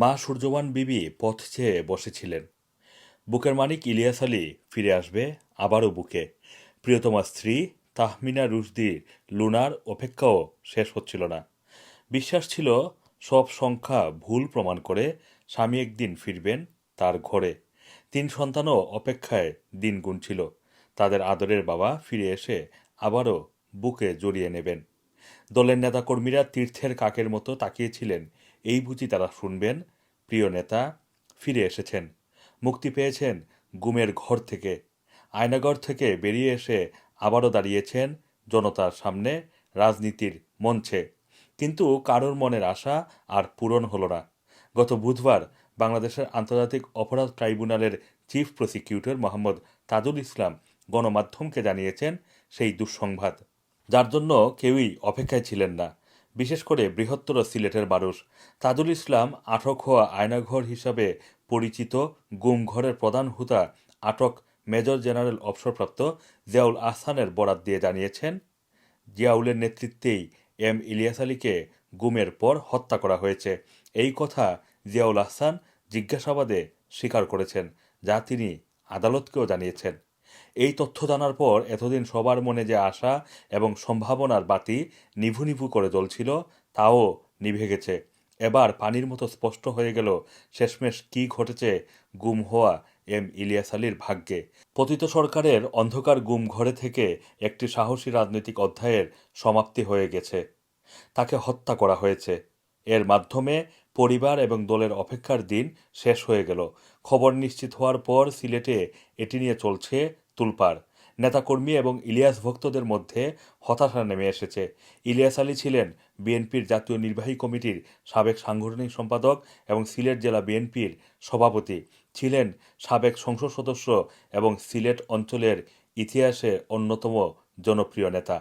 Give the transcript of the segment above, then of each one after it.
মা সূর্যবান বিবি পথ চেয়ে বসেছিলেন। বুকের মানিক ইলিয়াস আলী ফিরে আসবে আবারও বুকে। প্রিয়তমা স্ত্রী তাহমিনা রুশদির লুনার অপেক্ষাও শেষ হচ্ছিল না। বিশ্বাস ছিল সব সংখ্যা ভুল প্রমাণ করে স্বামী একদিন ফিরবেন তার ঘরে। তিন সন্তানও অপেক্ষায় দিন গুনছিল। তাদের আদরের বাবা ফিরে এসে আবারও বুকে জড়িয়ে নেবেন। দলের নেতাকর্মীরা তীর্থের কাকের মতো তাকিয়েছিলেন এই বুঝি তারা শুনবেন। প্রিয় নেতা, ফিরে এসেছেন। মুক্তি পেয়েছেন গুমের ঘর থেকে। আয়নাগর থেকে বেরিয়ে এসে আবারও দাঁড়িয়েছেন জনতার সামনে, রাজনীতির মঞ্চে। কিন্তু কারোর মনের আশা আর পূরণ হল না। গত বুধবার বাংলাদেশের আন্তর্জাতিক অপরাধ ট্রাইব্যুনালের চিফ প্রসিকিউটর মোহাম্মদ তাজুল ইসলাম গণমাধ্যমকে জানিয়েছেন সেই দুঃসংবাদ। যার জন্য কেউই অপেক্ষায় ছিলেন না। বিশেষ করে বৃহত্তর সিলেটের মানুষ। তাজুল ইসলাম আটক হওয়া আয়নাঘর হিসাবে পরিচিত গুমঘরের প্রধান হুতা আটক মেজর জেনারেল অবসরপ্রাপ্ত জিয়াউল আহসানের বরাত দিয়ে জানিয়েছেন, জিয়াউলের নেতৃত্বেই এম ইলিয়াস আলীকে গুমের পর হত্যা করা হয়েছে। এই কথা জিয়াউল আহসান জিজ্ঞাসাবাদে স্বীকার করেছেন, যা তিনি আদালতকেও জানিয়েছেন। এই তথ্য জানার পর এতদিন সবার মনে যে আশা এবং সম্ভাবনার বাতি নিভু নিভু করে জ্বলছিল, তাও নিভে গেছে। এবার পানির মতো স্পষ্ট হয়ে গেল শেষমেশ কি ঘটেছে গুম হওয়া এম ইলিয়াস আলীর ভাগ্যে। পতিত সরকারের অন্ধকার গুম ঘরে থেকে একটি সাহসী রাজনৈতিক অধ্যায়ের সমাপ্তি হয়ে গেছে। তাকে হত্যা করা হয়েছে। এর মাধ্যমে পরিবার এবং দলের অপেক্ষার দিন শেষ হয়ে গেল। খবর নিশ্চিত হওয়ার পর সিলেটে এটি নিয়ে চলছে তুলপাড়। নেতাকর্মী এবং ইলিয়াস ভক্তদের মধ্যে হতাশা নেমে এসেছে। ইলিয়াস আলী ছিলেন বিএনপির জাতীয় নির্বাহী কমিটির সাবেক সাংগঠনিক সম্পাদক এবং সিলেট জেলা বিএনপির সভাপতি। ছিলেন সাবেক সংসদ সদস্য এবং সিলেট অঞ্চলের ইতিহাসে অন্যতম জনপ্রিয় নেতা।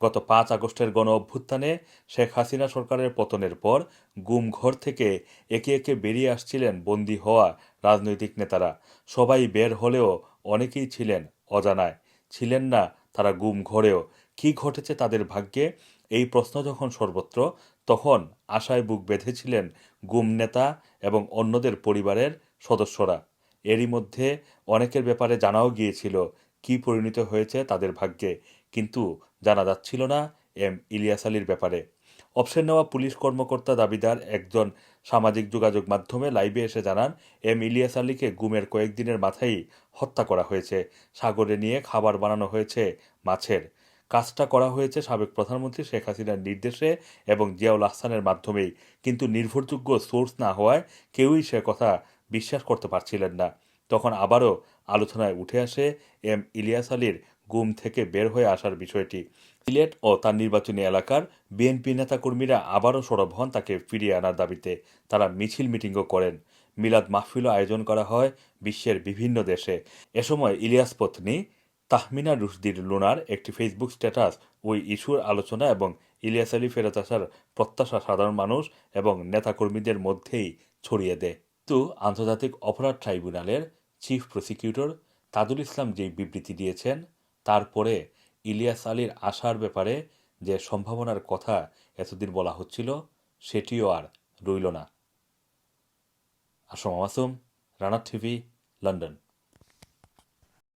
গত পাঁচ আগস্টের গণ অভ্যুত্থানে শেখ হাসিনা সরকারের পতনের পর গুম ঘর থেকে একে একে বেরিয়ে আসছিলেন বন্দী হওয়া রাজনৈতিক নেতারা। সবাই বের হলেও অনেকেই ছিলেন অজানায়। ছিলেন না তারা গুম ঘরেও। কি ঘটেছে তাদের ভাগ্যে? এই প্রশ্ন যখন সর্বত্র, তখন আশায় বুক বেঁধেছিলেন গুম নেতা এবং অন্যদের পরিবারের সদস্যরা। এরই মধ্যে অনেকের ব্যাপারে জানাও গিয়েছিল কি পরিণত হয়েছে তাদের ভাগ্যে। কিন্তু জানা যাচ্ছিল না এম ইলিয়াস আলীর ব্যাপারে। অপশন নেওয়া পুলিশ কর্মকর্তা দাবিদার একজন সামাজিক যোগাযোগ মাধ্যমে লাইভে এসে জানান, এম ইলিয়াস আলীকে গুমের কয়েকদিনের মাথায় হত্যা করা হয়েছে। সাগরে নিয়ে খাবার বানানো হয়েছে মাছের। কাজটা করা হয়েছে সাবেক প্রধানমন্ত্রী শেখ হাসিনার নির্দেশে এবং জিয়াউল আহসানের মাধ্যমেই। কিন্তু নির্ভরযোগ্য সোর্স না হওয়ায় কেউই সে কথা বিশ্বাস করতে পারছিলেন না। তখন আবারও আলোচনায় উঠে আসে এম ইলিয়াস আলীর গুম থেকে বের হয়ে আসার বিষয়টি। সিলেট ও তার নির্বাচনী এলাকার বিএনপি নেতাকর্মীরা আবারও সরব হন তাকে ফিরিয়ে আনার দাবিতে। তারা মিছিল মিটিংও করেন। মিলাদ মাহফিলও আয়োজন করা হয় বিশ্বের বিভিন্ন দেশে। এ সময় ইলিয়াস পত্নী তাহমিনা রুশদির লুনার একটি ফেসবুক স্ট্যাটাস ওই ইস্যুর আলোচনা এবং ইলিয়াস আলী ফেরত আসার প্রত্যাশা সাধারণ মানুষ এবং নেতাকর্মীদের মধ্যেই ছড়িয়ে দেয়। কিন্তু আন্তর্জাতিক অপরাধ ট্রাইব্যুনালের চিফ প্রসিকিউটর তাদুল ইসলাম যেই বিবৃতি দিয়েছেন তারপরে ইলিয়াস আলীর আসার ব্যাপারে যে সম্ভাবনার কথা এতদিন বলা হচ্ছিল, সেটিও আর রইল না। Assam Masum Rana TV, London.